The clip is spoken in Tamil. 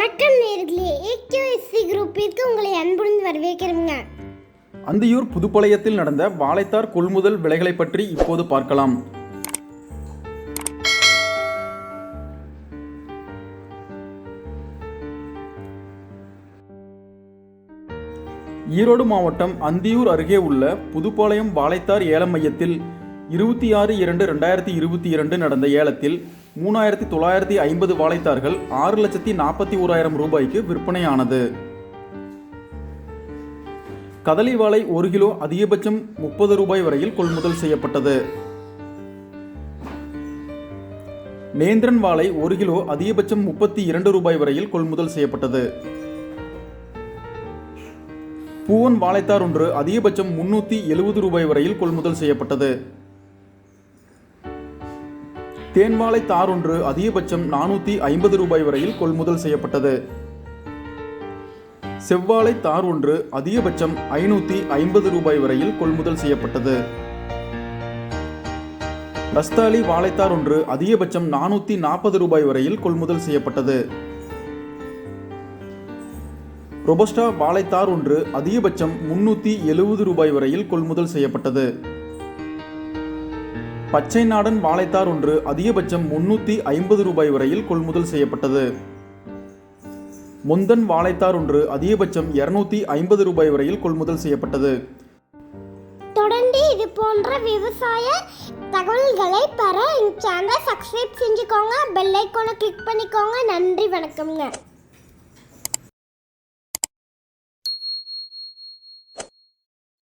வணக்கம் நேர்களே. ஏகேஎஸ்சி குரூப்பிற்கு உங்களை அன்புடன் வரவேற்கிறோங்க அந்தியூர் புதுப்பாளையத்தில் நடந்த வாழைத்தார் கொள்முதல் விலைகளை பற்றி இப்போது பார்க்கலாம். ஈரோடு மாவட்டம் அந்தியூர் அருகே உள்ள புதுப்பாளையம் வாழைத்தார் ஏல மையத்தில் இருபத்தி ஆறு இரண்டு ரெண்டாயிரத்தி இருபத்தி இரண்டு நடந்த ஏலத்தில் மூணாயிரத்தி தொள்ளாயிரத்தி ஐம்பது வாழைத்தார்கள் ஆறு லட்சத்தி நாற்பத்தி ஓராயிரம் ரூபாய்க்கு விற்பனையானது. கதலி வாழை ஒரு கிலோ அதிகபட்சம் முப்பது ரூபாய் வரையில் கொள்முதல் செய்யப்பட்டது. நேந்திரன் வாழை ஒரு கிலோ அதிகபட்சம் முப்பத்தி இரண்டு ரூபாய் வரையில் கொள்முதல் செய்யப்பட்டது. பூவன் வாழைத்தார் ஒன்று அதிகபட்சம் முன்னூத்தி எழுபது ரூபாய் வரையில் கொள்முதல் செய்யப்பட்டது. தேன்வாழை தார் ஒன்று அதிகபட்சம் நானூற்றி ஐம்பது ரூபாய் வரையில் கொள்முதல் செய்யப்பட்டது. செவ்வாழை தார் ஒன்று அதிகபட்சம் ஐநூற்றி ஐம்பது ரூபாய் வரையில் கொள்முதல் செய்யப்பட்டது. ரஸ்தாலி வாழைத்தார் ஒன்று அதிகபட்சம் நானூற்றி நாற்பது ரூபாய் வரையில் கொள்முதல் செய்யப்பட்டது. ரொபஸ்டா வாழைத்தார் ஒன்று அதிகபட்சம் முன்னூற்றி எழுபது ரூபாய் வரையில் கொள்முதல் செய்யப்பட்டது. பச்சை நாடன் வாழைத்தார் ஒன்று அதிகபட்சம் முன்னூற்றி ஐம்பது ரூபாய் வரையில் கொள்முதல் செய்யப்பட்டது. முந்தன் வாழைத்தார் ஒன்று அதிகபட்சம் இருநூத்தி ஐம்பது ரூபாய் வரையில் கொள்முதல் செய்யப்பட்டது. தொடர்ந்து இது போன்ற விவசாய தகவல்களை பெற இந்த சேனலை சப்ஸ்கிரைப் செஞ்சுக்கோங்க. பெல் ஐக்கானை கிளிக் பண்ணிக்கோங்க. நன்றி வணக்கம்ங்க.